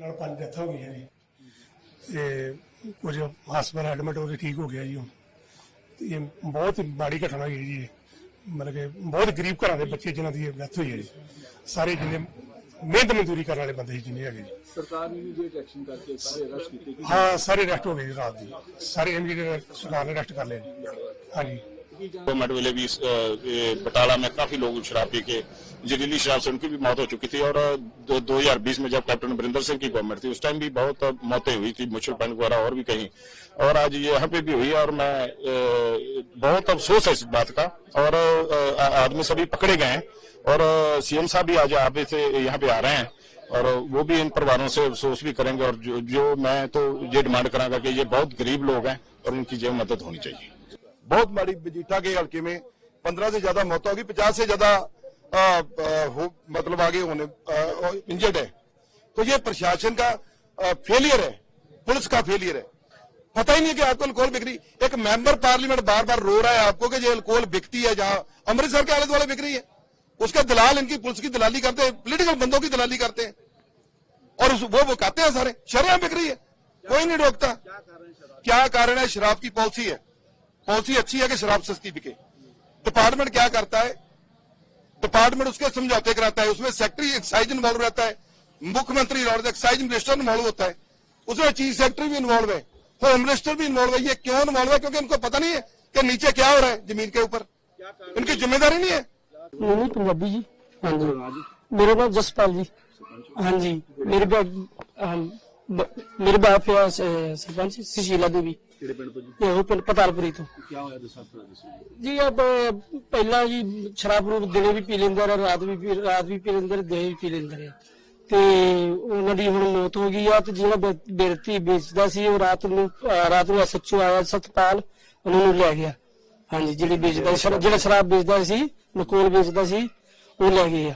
ਨਾਲ ਪੰਜ ਡੈਥਾਂ ਹੋ ਗਈਆਂ ਜੀ। ਤੇ ਕੁਝ ਹਸਪਤਾਲ ਐਡਮਿਟ ਹੋ ਕੇ ਠੀਕ ਹੋ ਗਿਆ ਜੀ ਹੁਣ। ਤੇ ਇਹ ਬਹੁਤ ਮਾੜੀ ਘਟਨਾ ਹੋਈ ਹੈ ਜੀ। ਇਹ। ਮਤਲਬ ਕਿ ਬਹੁਤ ਗਰੀਬ ਘਰਾਂ ਦੇ ਬੱਚੇ ਜਿਨ੍ਹਾਂ ਦੀ ਡੈਥ ਹੋਈ ਹੈ ਜੀ। ਸਾਰੇ ਜਿੰਨੇ ਮਿਹਨਤ ਮਜ਼ਦੂਰੀ ਕਰਨ ਵਾਲੇ ਬੰਦੇ ਸੀ ਜਿੰਨੇ ਹੈਗੇ ਜੀ। ਸਰਕਾਰ ਨੇ ਵੀ ਜੇ ਐਕਸ਼ਨ ਕਰਕੇ ਸਾਰੇ ਅਰੈਸਟ ਕੀਤੇ ਕਿ ਹਾਂ ਸਾਰੇ ਅਰੈਸਟ ਹੋ ਗਏ ਜੀ ਰਾਤ ਦੀ। ਸਾਰੇ ਇਮੀਡੀਏਟ ਸਰਕਾਰ ਨੇ ਅਰੈਸਟ ਕਰ ਲਏ ਜੀ। ਹਾਂਜੀ। गवर्नमेंट वाले भी बटाला में काफ़ी लोग शराब पी के जहरीली शराब से उनकी भी मौत हो चुकी थी और दो हज़ार बीस में जब कैप्टन अमरिंदर सिंह की गवर्नमेंट थी उस टाइम भी बहुत मौतें हुई थी मुचल पॉइंट वगैरह और भी कहीं। और आज यहाँ पे भी हुई और मैं बहुत अफसोस है इस बात का और आदमी सभी पकड़े गए हैं और सीएम साहब भी आज आप से यहाँ पे आ रहे हैं और वो भी इन परिवारों से अफसोस भी करेंगे और जो, जो मैं तो ये डिमांड करांगा कि ये बहुत गरीब लोग हैं और इनकी जो मदद होनी चाहिए। बहुत माड़ी मजीठा के हल्के में। पंद्रह से ज़्यादा मौत होगी पचास से ज़्यादा मतलब आगे होने इंजर्ड है। तो ये प्रशासन का फेलियर है। पुलिस का फेलियर है। पता ही नहीं कि आपको अल्कोहल बिक रही। एक मेंबर पार्लियामेंट बार बार रो रहा है आपको कि ये अल्कोहल बिकती है जहाँ अमृतसर के आले दुआले बिक रही है। उसका दलाल इनकी पुलिस की दलाली करते हैं पोलिटिकल बंदों की दलाली करते हैं। और वो कहते हैं सारे। शराब बिक रही है। कोई नहीं रोकता। क्या कारण है? शराब की पॉलिसी है। पॉलिसी अच्छी है कि शराब सस्ती बिके। डिपार्टमेंट क्या करता है? डिपार्टमेंट उसके समझौते कराता है। उसमें सेक्रेटरी एक्साइज इन्वॉल्व रहता है। मुख्यमंत्री एक्साइज मिनिस्टर इन्वॉल्व होता है। उसमें चीफ सेक्रेटरी भी इन्वॉल्व है। होम मिनिस्टर भी इन्वॉल्व है। ये क्यों इन्वॉल्व है? क्योंकि उनको पता नहीं है कि नीचे क्या हो रहा है ज़मीन के ऊपर। इनकी ज़िम्मेदारी नहीं है। पंजाबी जी। हाँ जी। मेरे नाम जसपाल जी। हाँ जी। मेरे पास हाँ, मेरे बाप सरपंच, सुशीला देवी। ਕਿਹੜੇ ਪਿੰਡ ਤੋਂ ਜੀ? ਇਹ ਉਹ ਪਿੰਡ ਪਤਾਲਪੁਰੀ ਤੋਂ। ਕੀ ਹੋਇਆ ਦੱਸੋ ਥੋੜਾ ਦੱਸੋ ਜੀ। ਆਪ ਪਹਿਲਾਂ ਜੀ ਸ਼ਰਾਬ ਰੂਪ ਦਿਨੇ ਵੀ ਪੀ ਲੈਂਦਾ ਰਿਹਾ ਰਾਤ ਵੀ ਪੀ ਰਾਤ ਵੀ ਪੀ ਲੈਂਦਾ ਰਿਹਾ ਦਿਨੇ ਵੀ ਪੀ ਲੈਂਦਾ ਰਿਹਾ। ਤੇ ਉਹਨਾਂ ਦੀ ਹੁਣ ਮੌਤ ਹੋ ਗਈ ਆ ਤੇ ਜਿਹੜਾ ਬੇ- ਬੇਰਤੀ ਵੇਚਦਾ ਸੀ ਉਹ ਰਾਤ ਨੂੰ ਅਹ ਰਾਤ ਨੂੰ ਸੱਚੋ ਆਇਆ ਸਤਪਾਲ ਉਹਨਾਂ ਨੂੰ ਲੈ ਗਿਆ। ਹਾਂਜੀ ਜਿਹੜੀ ਵੇਚਦਾ ਸੀ, ਸ਼ਰਾ- ਜਿਹੜਾ ਸ਼ਰਾਬ ਵੇਚਦਾ ਸੀ ਨਕੋਲ ਵੇਚਦਾ ਸੀ ਉਹ ਲੈ ਗਏ ਆ